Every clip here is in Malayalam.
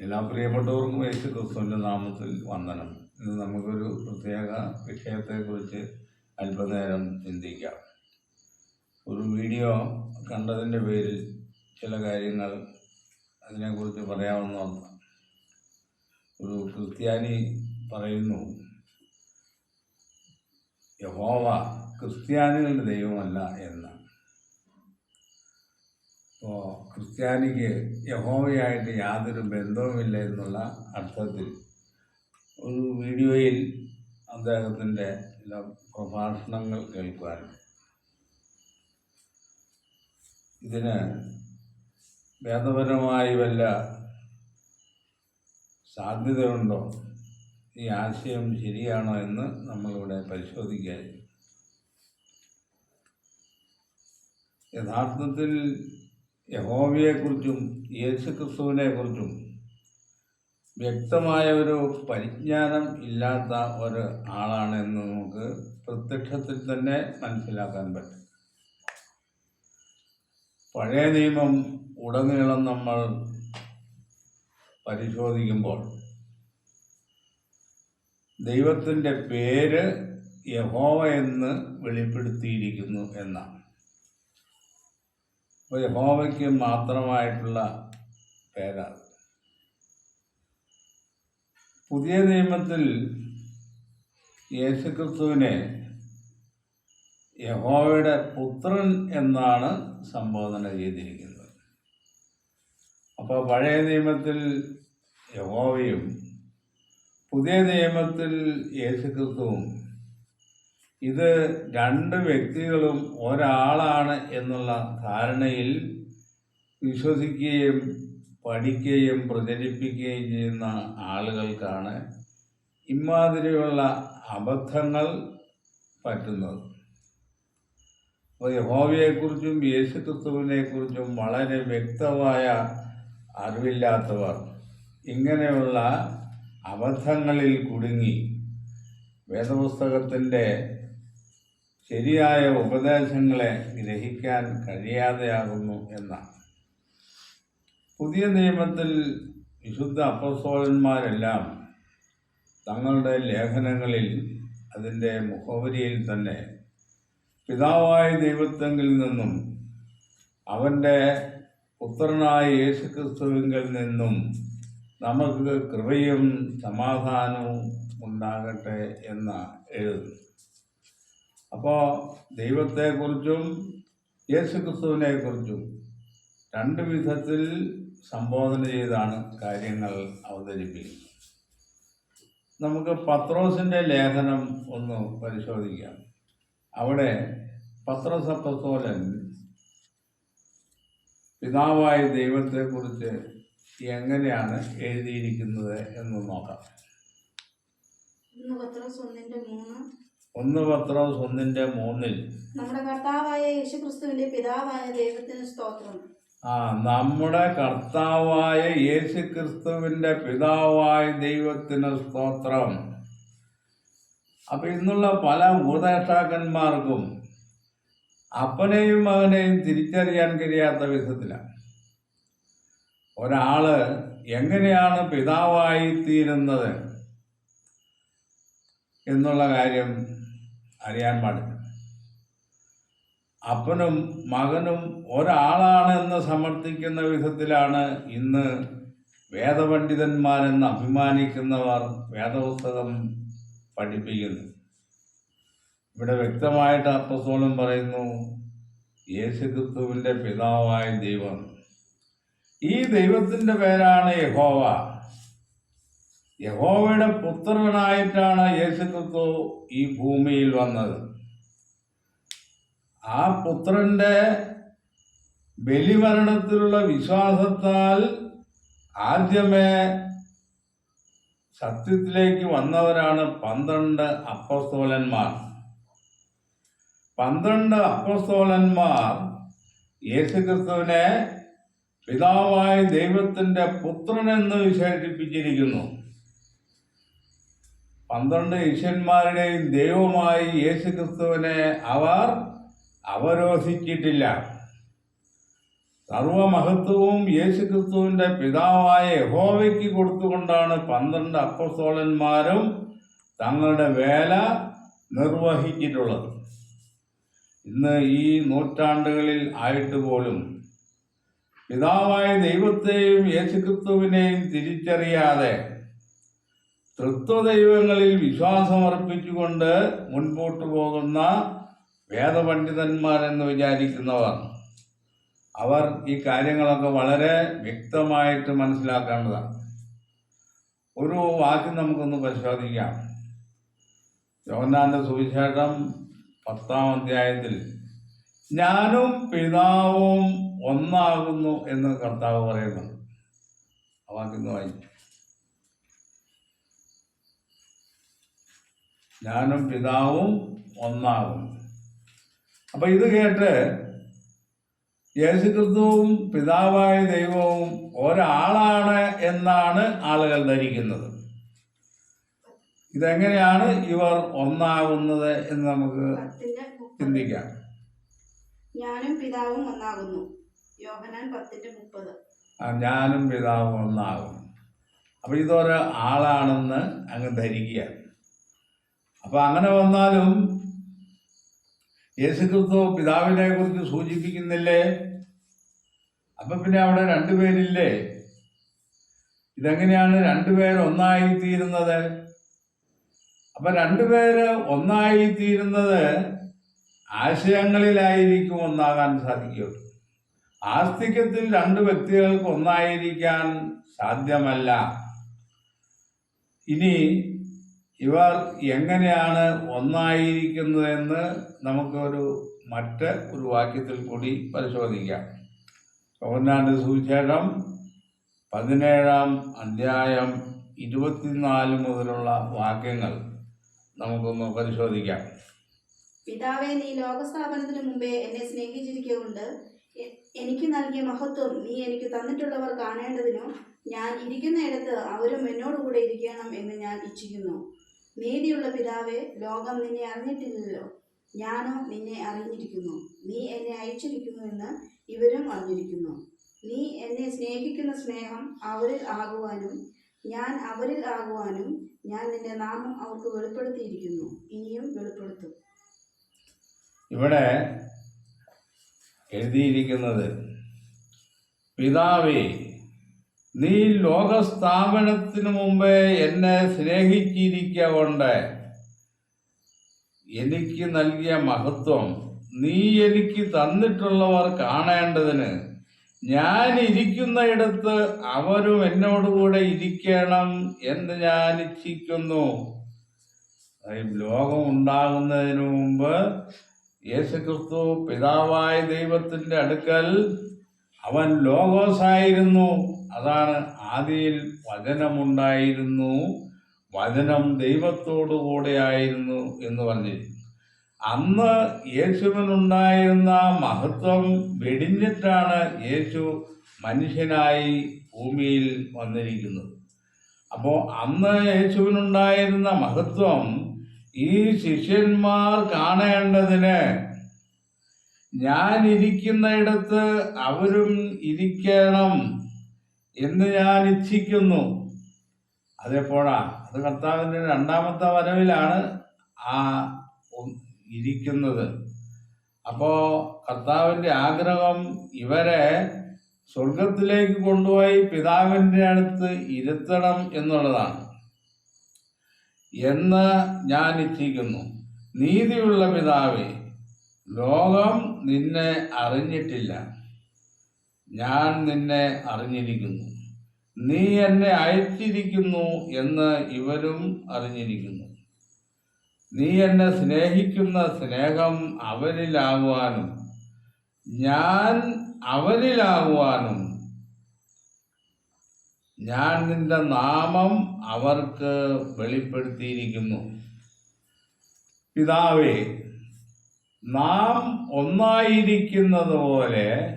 എല്ലാ പ്രിയപ്പെട്ടവർക്കും യേശു ക്രിസ്തുവിന്റെ നാമത്തിൽ വന്ദനം. ഇന്ന് നമുക്കൊരു പ്രത്യേക വിഷയത്തെക്കുറിച്ച് അല്പനേരം ചിന്തിക്കാം. ഒരു വീഡിയോ കണ്ടതിന്റെ പേരിൽ ചില കാര്യങ്ങൾ അതിനെക്കുറിച്ച് പറയാവുന്നതാണ് ഒരു ക്രിസ്ത്യാനി പറയുന്നു യഹോവ ക്രിസ്ത്യാനികളുടെ ദൈവമല്ല എന്ന്. അപ്പോൾ ക്രിസ്ത്യാനിക്ക് യഹോവയായിട്ട് യാതൊരു ബന്ധവുമില്ല എന്നുള്ള അർത്ഥത്തിൽ ഒരു വീഡിയോയിൽ അദ്ദേഹത്തിന്റെ ചില പ്രഭാഷണങ്ങൾ കേൾക്കുവാനുണ്ട് ഇതിന് വേദപരമായി വല്ല സാധ്യതയുണ്ടോ? ഈ ആശയം ശരിയാണോ എന്ന് നമ്മളിവിടെ പരിശോധിക്കുക യഥാർത്ഥത്തിൽ യഹോവയെക്കുറിച്ചും യേശുക്രിസ്തുവിനെക്കുറിച്ചും വ്യക്തമായ ഒരു പരിജ്ഞാനം ഇല്ലാത്ത ഒരു ആളാണെന്ന് നമുക്ക് പ്രത്യക്ഷത്തിൽ തന്നെ മനസ്സിലാക്കാൻ പറ്റും. പഴയ നിയമം ഉടനീളം നമ്മൾ പരിശോധിക്കുമ്പോൾ ദൈവത്തിന്റെ പേര് യഹോവ എന്ന് വെളിപ്പെടുത്തിയിരിക്കുന്നു എന്നാണ്. യഹോവയ്ക്ക് മാത്രമായിട്ടുള്ള പേരാണ് പുതിയ നിയമത്തിൽ യേശുക്രിസ്തുവിനെ യഹോവയുടെ പുത്രൻ എന്നാണ് സംബോധന ചെയ്തിരിക്കുന്നത്. അപ്പോൾ പഴയ നിയമത്തിൽ യഹോവയും പുതിയ നിയമത്തിൽ യേശുക്രിസ്തുവും ഇത് രണ്ട് വ്യക്തികളും ഒരാളാണ് എന്നുള്ള ധാരണയിൽ വിശ്വസിക്കുകയും പഠിക്കുകയും പ്രചരിപ്പിക്കുകയും ചെയ്യുന്ന ആളുകൾക്കാണ് ഇമാതിരിയുള്ള അബദ്ധങ്ങൾ പറ്റുന്നത്. അപ്പോൾ യഹോവയെക്കുറിച്ചും യേശുക്രിസ്തുവിനെക്കുറിച്ചും വളരെ വ്യക്തമായ അറിവില്ലാത്തവർ ഇങ്ങനെയുള്ള അബദ്ധങ്ങളിൽ കുടുങ്ങി വേദപുസ്തകത്തിന്റെ ശരിയായ ഉപദേശങ്ങളെ ഗ്രഹിക്കാൻ കഴിയാതെയാകുന്നു എന്നാണ്. പുതിയ നിയമത്തിൽ വിശുദ്ധ അപ്പസ്തോലന്മാരെല്ലാം തങ്ങളുടെ ലേഖനങ്ങളിൽ അതിന്റെ മുഖവരിയിൽ തന്നെ പിതാവായ ദൈവത്തെങ്കിൽ നിന്നും അവന്റെ പുത്രനായ യേശുക്രിസ്തുവിങ്കിൽ നിന്നും നമുക്ക് കൃപയും സമാധാനവും ഉണ്ടാകട്ടെ എന്ന് എഴുതുന്നു. അപ്പോൾ ദൈവത്തെക്കുറിച്ചും യേശുക്രിസ്തുവിനെക്കുറിച്ചും രണ്ട് വിധത്തിൽ സംബോധന ചെയ്താണ് കാര്യങ്ങൾ അവതരിപ്പിക്കുന്നത്. നമുക്ക് പത്രോസിന്റെ ലേഖനം ഒന്ന് പരിശോധിക്കാം. അവിടെ പത്രോസ് പിതാവായ ദൈവത്തെക്കുറിച്ച് എങ്ങനെയാണ് എഴുതിയിരിക്കുന്നത് എന്ന് നോക്കാം. ഒന്ന് പത്രോസ് ഒന്നിന്റെ മൂന്നിൽ. നമ്മുടെ കർത്താവായ യേശുക്രിസ്തുവിന്റെ പിതാവായ ദൈവത്തിന് സ്തോത്രം. ആ നമ്മുടെ കർത്താവായ യേശു ക്രിസ്തുവിന്റെ പിതാവായ ദൈവത്തിന് സ്തോത്രം. അപ്പൊ ഇന്നുള്ള പല ഉപദേഷ്ടാക്കന്മാർക്കും അപ്പനെയും മകനെയും തിരിച്ചറിയാൻ കഴിയാത്ത വിധത്തിലാണ് ഒരാൾ എങ്ങനെയാണ് പിതാവായി തീരുന്നത് എന്നുള്ള കാര്യം അറിയാൻ പാടില്ല. അപ്പനും മകനും ഒരാളാണ് എന്ന് സമർത്ഥിക്കുന്ന വിധത്തിലാണ് ഇന്ന് വേദപണ്ഡിതന്മാരെന്ന് അഭിമാനിക്കുന്നവർ വേദപുസ്തകം പഠിപ്പിക്കുന്നത്. ഇവിടെ വ്യക്തമായിട്ട് അപ്പസ്തോലൻ പറയുന്നു യേശുക്രിസ്തുവിന്റെ പിതാവായ ദൈവം. ഈ ദൈവത്തിന്റെ പേരാണ് യഹോവ. യഹോവയുടെ പുത്രനായിട്ടാണ് യേശുക്രിസ്തു ഈ ഭൂമിയിൽ വന്നത്. ആ പുത്രന്റെ ബലിമരണത്തിലുള്ള വിശ്വാസത്താൽ ആദ്യമേ സത്യത്തിലേക്ക് വന്നവരാണ് പന്ത്രണ്ട് അപ്പസ്തോലന്മാർ. പന്ത്രണ്ട് അപ്പസ്തോലന്മാർ യേശുക്രിസ്തുവിനെ പിതാവായ ദൈവത്തിന്റെ പുത്രനെന്ന് വിശേഷിപ്പിച്ചിരിക്കുന്നു. പന്ത്രണ്ട് ശിഷ്യന്മാരുടെയും ദൈവമായി യേശു ക്രിസ്തുവിനെ അവർ അവരോധിച്ചിട്ടില്ല സർവമഹത്വവും യേശു യേശുക്രിസ്തുവിന്റെ പിതാവായ യഹോവയ്ക്ക് കൊടുത്തുകൊണ്ടാണ് പന്ത്രണ്ട് അപ്പസോളന്മാരും തങ്ങളുടെ വേല നിർവഹിച്ചിട്ടുള്ളത്. ഇന്ന് ഈ നൂറ്റാണ്ടുകളിൽ ആയിട്ട് പോലും പിതാവായ ദൈവത്തെയും യേശുക്രിസ്തുവിനെയും തിരിച്ചറിയാതെ തൃത്വദൈവങ്ങളിൽ വിശ്വാസമർപ്പിച്ചുകൊണ്ട് മുൻപോട്ട് പോകുന്ന വേദപണ്ഡിതന്മാരെന്ന് വിചാരിക്കുന്നവർ അവർ ഈ കാര്യങ്ങളൊക്കെ വളരെ വ്യക്തമായിട്ട് മനസ്സിലാക്കേണ്ടതാണ്. ഒരു വാക്യം നമുക്കൊന്ന് പരിശോധിക്കാം. യോഹന്നാന്റെ സുവിശേഷം പത്താം അധ്യായത്തിൽ ഞാനും പിതാവും ഒന്നാകുന്നു എന്ന് കർത്താവ് പറയുന്നു. ആ വാക്യം ഒന്ന് ഞാനും പിതാവും ഒന്നാകും. അപ്പൊ ഇത് കേട്ട് യേശുക്രിസ്തുവും പിതാവായ ദൈവവും ഒരാളാണ് എന്നാണ് ആളുകൾ ധരിക്കുന്നത്. ഇതെങ്ങനെയാണ് ഇവർ ഒന്നാകുന്നത് എന്ന് നമുക്ക്. ചിന്തിക്കാം. ഞാനും പിതാവും ഒന്നാകുന്നു. യോഹനാൻ പത്തിന്റെ മുപ്പത്. ആ, ഞാനും പിതാവും ഒന്നാകും അപ്പൊ ഇതൊരു ആളാണെന്ന് അങ്ങ് ധരിക്കുക. അപ്പൊ അങ്ങനെ വന്നാലും യേശുക്രിസ്തു പിതാവിനെ കുറിച്ച് സൂചിപ്പിക്കുന്നില്ലേ? അപ്പൊ പിന്നെ അവിടെ രണ്ടുപേരില്ലേ ഇതെങ്ങനെയാണ് രണ്ടുപേർ ഒന്നായി തീരുന്നത് അപ്പൊ രണ്ടുപേര് ഒന്നായി തീരുന്നത് ആശയങ്ങളിലായിരിക്കും ഒന്നാകാൻ സാധിക്കുകയുള്ളൂ ആസ്തിക്യത്തിൽ രണ്ട് വ്യക്തികൾക്ക് ഒന്നായിരിക്കാൻ സാധ്യമല്ല. ഇനി ഇവർ എങ്ങനെയാണ് ഒന്നായിരിക്കുന്നതെന്ന് നമുക്കൊരു മറ്റ് ഒരു വാക്യത്തിൽ കൂടി പരിശോധിക്കാം. പൗർണാണ്ട് സുവിശേഷം പതിനേഴാം അധ്യായം ഇരുപത്തിനാല് മുതലുള്ള വാക്യങ്ങൾ നമുക്കൊന്ന് പരിശോധിക്കാം. പിതാവെ നീ ലോകസ്ഥാപനത്തിന് മുമ്പേ എന്നെ സ്നേഹിച്ചിരിക്കുകൊണ്ട് എനിക്ക് നൽകിയ മഹത്വം നീ എനിക്ക് തന്നിട്ടുള്ളവർ കാണേണ്ടതിനോ? ഞാൻ ഇരിക്കുന്നയിടത്ത് അവരും എന്നോടുകൂടെ ഇരിക്കണം എന്ന് ഞാൻ ഇച്ഛിക്കുന്നു. നീതിയുള്ള പിതാവെ ലോകം നിന്നെ അറിഞ്ഞിട്ടില്ലല്ലോ. ഞാനോ നിന്നെ അറിഞ്ഞിരിക്കുന്നു. നീ എന്നെ അയച്ചിരിക്കുന്നുവെന്ന് ഇവരും അറിഞ്ഞിരിക്കുന്നു. നീ എന്നെ സ്നേഹിക്കുന്ന സ്നേഹം അവരിൽ ആകുവാനും ഞാൻ അവരിൽ ആകുവാനും ഞാൻ നിന്റെ നാമം അവർക്ക് വെളിപ്പെടുത്തിയിരിക്കുന്നു. ഇനിയും വെളിപ്പെടുത്തും. ഇവിടെ എഴുതിയിരിക്കുന്നത് പിതാവേ നീ ലോകസ്ഥാപനത്തിനു മുമ്പേ എന്നെ സ്നേഹിച്ചിരിക്കൊണ്ട് എനിക്ക് നൽകിയ മഹത്വം നീ എനിക്ക് തന്നിട്ടുള്ളവർ കാണേണ്ടതിന്. ഞാൻ ഇരിക്കുന്നയിടത്ത് അവരും എന്നോടുകൂടെ ഇരിക്കണം എന്ന് ഞാൻ ഇച്ഛിക്കുന്നു. ലോകം ഉണ്ടാകുന്നതിന് മുമ്പ് യേശുക്രിസ്തു പിതാവായ ദൈവത്തിന്റെ അടുക്കൽ അവൻ ലോകോസായിരുന്നു അതാണ് ആദിയിൽ വചനമുണ്ടായിരുന്നു വചനം ദൈവത്തോടു കൂടെയായിരുന്നു എന്ന് പറഞ്ഞിരുന്നു അന്ന് യേശുവിനുണ്ടായിരുന്ന മഹത്വം വെടിഞ്ഞിട്ടാണ് യേശു മനുഷ്യനായി ഭൂമിയിൽ വന്നിരിക്കുന്നത്. അപ്പോൾ അന്ന് യേശുവിനുണ്ടായിരുന്ന മഹത്വം ഈ ശിഷ്യന്മാർ കാണേണ്ടതിന് ഞാനിരിക്കുന്നയിടത്ത് അവരും ഇരിക്കണം. എന്ന് ഞാൻ ഇച്ഛിക്കുന്നു. അതെപ്പോഴാ അത് കർത്താവിന്റെ രണ്ടാമത്തെ വരവിലാണ് ആ ഇരിക്കുന്നത്. അപ്പോൾ കർത്താവിന്റെ ആഗ്രഹം ഇവരെ സ്വർഗത്തിലേക്ക് കൊണ്ടുപോയി പിതാവിന്റെ അടുത്ത് ഇരുത്തണം എന്നുള്ളതാണ്. എന്ന് ഞാൻ ഇച്ഛിക്കുന്നു. നീതിയുള്ള പിതാവേ ലോകം നിന്നെ അറിഞ്ഞിട്ടില്ല. ഞാൻ നിന്നെ അറിഞ്ഞിരിക്കുന്നു. നീ എന്നെ അയച്ചിരിക്കുന്നു എന്ന് ഇവരും അറിഞ്ഞിരിക്കുന്നു. നീ എന്നെ സ്നേഹിക്കുന്ന സ്നേഹം അവരിലാകുവാനും ഞാൻ അവരിലാകുവാനും ഞാൻ നിന്റെ നാമം അവർക്ക് വെളിപ്പെടുത്തിയിരിക്കുന്നു. പിതാവേ നാം ഒന്നായിരിക്കുന്നത് പോലെ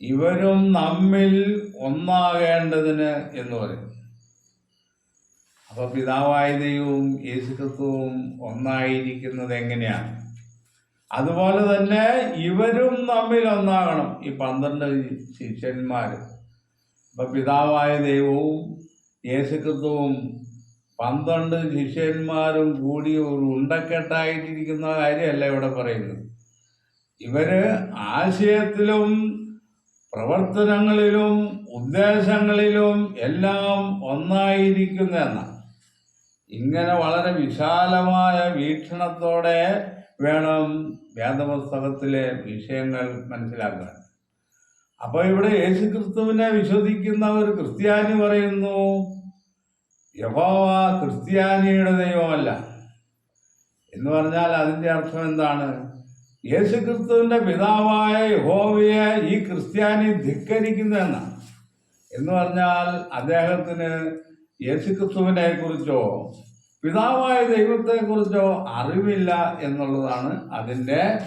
ഇവരും നമ്മിൽ ഒന്നാകേണ്ടതിന് എന്ന് പറയും. അപ്പൊ പിതാവായ ദൈവവും യേശുക്രിസ്തുവും ഒന്നായിരിക്കുന്നത് എങ്ങനെയാണ്? അതുപോലെ തന്നെ ഇവരും നമ്മിൽ ഒന്നാകണം. ഈ പന്ത്രണ്ട് ശിഷ്യന്മാർ അപ്പൊ പിതാവായ ദൈവവും യേശുക്രിസ്തുവും പന്ത്രണ്ട് ശിഷ്യന്മാരും കൂടി ഒരു ഉണ്ടക്കെട്ടായിട്ടിരിക്കുന്ന കാര്യമല്ല ഇവിടെ പറയുന്നത്. ഇവർ ആശയത്തിലും പ്രവർത്തനങ്ങളിലും ഉദ്ദേശങ്ങളിലും എല്ലാം ഒന്നായിരിക്കുന്ന ഇങ്ങനെ വളരെ വിശാലമായ വീക്ഷണത്തോടെ വേണം വേദപുസ്തകത്തിലെ വിഷയങ്ങൾ മനസ്സിലാക്കാൻ. അപ്പോൾ ഇവിടെ യേശു ക്രിസ്തുവിനെ വിശ്വസിക്കുന്ന ഒരു ക്രിസ്ത്യാനി പറയുന്നു യഹോവ ക്രിസ്ത്യാനിയുടെ ദൈവമല്ല. എന്ന് പറഞ്ഞാൽ അതിന്റെ അർത്ഥം എന്താണ്? യേശുക്രിസ്തുവിന്റെ പിതാവായ യഹോവയെ ഈ ക്രിസ്ത്യാനി ധിക്കരിക്കുന്നതെന്നാണ് എന്ന് പറഞ്ഞാൽ അദ്ദേഹത്തിന് യേശുക്രിസ്തുവിനെ കുറിച്ചോ പിതാവായ ദൈവത്തെക്കുറിച്ചോ അറിവില്ല എന്നുള്ളതാണ് അതിന്റെ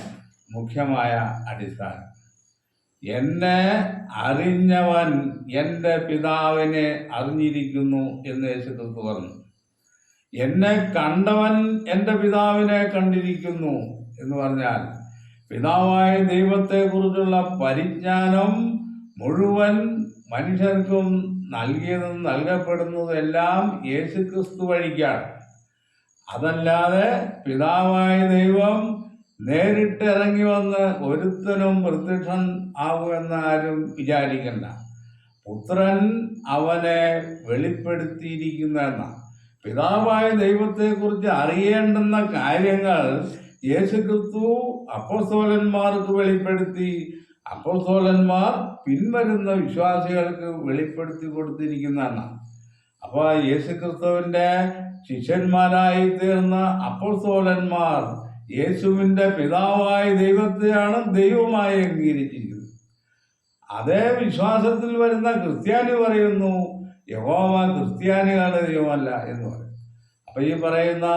മുഖ്യമായ അടിസ്ഥാനം. എന്നെ അറിഞ്ഞവൻ എന്റെ പിതാവിനെ അറിഞ്ഞിരിക്കുന്നു എന്ന് യേശുക്രിസ്തു പറഞ്ഞു. എന്നെ കണ്ടവൻ എന്റെ പിതാവിനെ കണ്ടിരിക്കുന്നു. എന്ന് പറഞ്ഞാൽ പിതാവായ ദൈവത്തെക്കുറിച്ചുള്ള പരിജ്ഞാനം മുഴുവൻ മനുഷ്യർക്കും നൽകിയതും നൽകപ്പെടുന്നതെല്ലാം യേശുക്രിസ്തു വഴിക്കാണ്. അതല്ലാതെ പിതാവായ ദൈവം നേരിട്ട് ഇറങ്ങി വന്ന് ഒരുത്തനും പ്രത്യക്ഷൻ ആകുമെന്ന് ആരും വിചാരിക്കണ്ട. പുത്രൻ അവനെ വെളിപ്പെടുത്തിയിരിക്കുന്ന പിതാവായ ദൈവത്തെക്കുറിച്ച് അറിയേണ്ടുന്ന കാര്യങ്ങൾ യേശുക്രിസ്തു അപ്പോസ്തോലന്മാർക്ക് വെളിപ്പെടുത്തി അപ്പോസ്തോലന്മാർ പിൻവരുന്ന വിശ്വാസികൾക്ക് വെളിപ്പെടുത്തി കൊടുത്തിരിക്കുന്നതാണ്. അപ്പോൾ യേശുക്രിസ്തുവിന്റെ ശിഷ്യന്മാരായി തീർന്ന അപ്പോസ്തോലന്മാർ യേശുവിന്റെ പിതാവായ ദൈവത്തെയാണ് ദൈവമായി അംഗീകരിച്ചിരിക്കുന്നത്. അതേ വിശ്വാസത്തിൽ വരുന്ന ക്രിസ്ത്യാനി പറയുന്നു യഹോവ ക്രിസ്ത്യാനികളുടെ ദൈവമല്ല എന്ന് പറയും. അപ്പൊ ഈ പറയുന്ന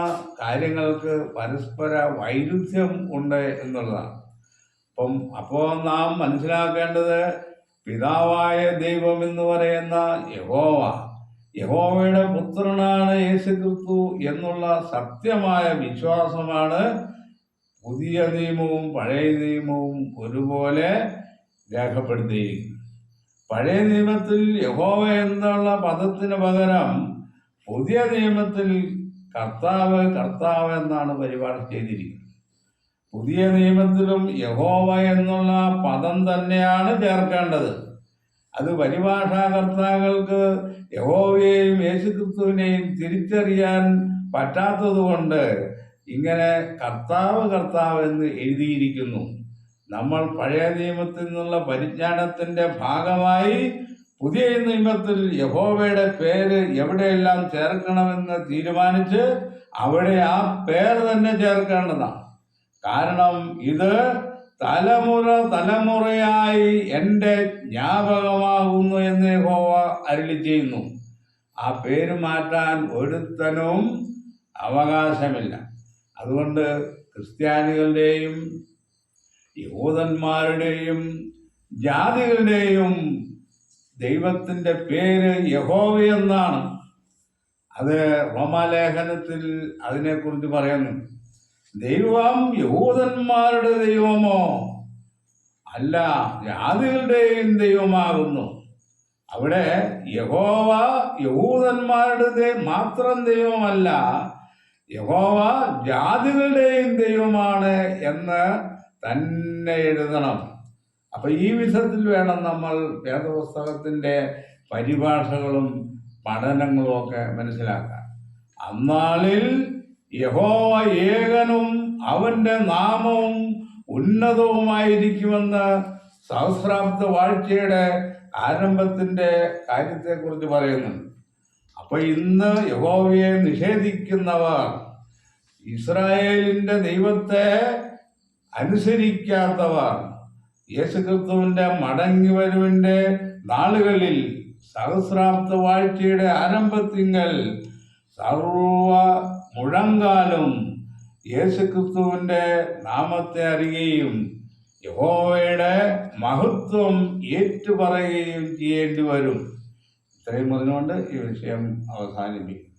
കാര്യങ്ങൾക്ക് പരസ്പര വൈരുദ്ധ്യം ഉണ്ട് എന്നുള്ളതാണ്. അപ്പം അപ്പോൾ നാം മനസ്സിലാക്കേണ്ടത് പിതാവായ ദൈവം എന്ന് പറയുന്ന യഹോവ യഹോവയുടെ പുത്രനാണ് യേശു ക്രിസ്തു എന്നുള്ള സത്യമായ വിശ്വാസമാണ് പുതിയ നിയമവും പഴയ നിയമവും ഒരുപോലെ രേഖപ്പെടുത്തിയിരിക്കുന്നത്. പഴയ നിയമത്തിൽ യഹോവ എന്നുള്ള പദത്തിന് പകരം പുതിയ നിയമത്തിൽ കർത്താവ് കർത്താവ് എന്നാണ് പരിപാടി ചെയ്തിരിക്കുന്നത്. പുതിയ നിയമത്തിലും യഹോവ എന്നുള്ള പദം തന്നെയാണ് ചേർക്കേണ്ടത്. അത് പരിഭാഷാകർത്താക്കൾക്ക് യഹോവയെയും യേശുക്രിസ്തുവിനെയും തിരിച്ചറിയാൻ പറ്റാത്തതുകൊണ്ട് ഇങ്ങനെ കർത്താവ് കർത്താവ് എന്ന് എഴുതിയിരിക്കുന്നു. നമ്മൾ പഴയ നിയമത്തിൽ നിന്നുള്ള പരിജ്ഞാനത്തിന്റെ ഭാഗമായി പുതിയ നിയമത്തിൽ യഹോവയുടെ പേര് എവിടെയെല്ലാം ചേർക്കണമെന്ന് തീരുമാനിച്ച് അവിടെ ആ പേര് തന്നെ ചേർക്കേണ്ടതാണ്. കാരണം ഇത് തലമുറ തലമുറയായി എന്റെ ജ്ഞാപകമാകുന്നു എന്ന് യഹോവ അരുളി ചെയ്യുന്നു. ആ പേര് മാറ്റാൻ ഒരുത്തനും അവകാശമില്ല. അതുകൊണ്ട് ക്രിസ്ത്യാനികളുടെയും യഹൂദന്മാരുടെയും ജാതികളുടെയും ദൈവത്തിന്റെ പേര് യഹോവ എന്നാണ്. അത് റോമാലേഖനത്തിൽ അതിനെക്കുറിച്ച് പറയുന്നു. ദൈവം യഹൂദന്മാരുടെ ദൈവമോ? അല്ല ജാതികളുടെയും ദൈവമാകുന്നു. അവിടെ യഹോവ യഹൂദന്മാരുടെ മാത്രം ദൈവമല്ല യഹോവ ജാതികളുടെയും ദൈവമാണ് എന്ന് തന്നെ എഴുതണം. അപ്പൊ ഈ വിധത്തിൽ വേണം നമ്മൾ വേദപുസ്തകത്തിന്റെ പരിഭാഷകളും പഠനങ്ങളും ഒക്കെ മനസ്സിലാക്കാൻ. അന്നാളിൽ യഹോവ ഏകനും അവന്റെ നാമവും ഉന്നതവുമായിരിക്കുമെന്ന് സഹസ്രാബ്ദ വാഴ്ചയുടെ ആരംഭത്തിന്റെ കാര്യത്തെക്കുറിച്ച് പറയുന്നുണ്ട്. അപ്പൊ ഇന്ന് യഹോവയെ നിഷേധിക്കുന്നവർ ഇസ്രായേലിന്റെ ദൈവത്തെ അനുസരിക്കാത്തവർ യേശുക്രിസ്തുവിന്റെ മടങ്ങി വരുവിന്റെ നാളുകളിൽ സഹസ്രാബ്ദ വാഴ്ചയുടെ ആരംഭത്തിങ്കൽ സർവ മുഴങ്കാലും യേശുക്രിസ്തുവിന്റെ നാമത്തെ അറിയുകയും യഹോവയുടെ മഹത്വം ഏറ്റുപറയുകയും ചെയ്യേണ്ടി വരും ഇത്രയും പറഞ്ഞുകൊണ്ട് ഈ വിഷയം അവസാനിപ്പിക്കും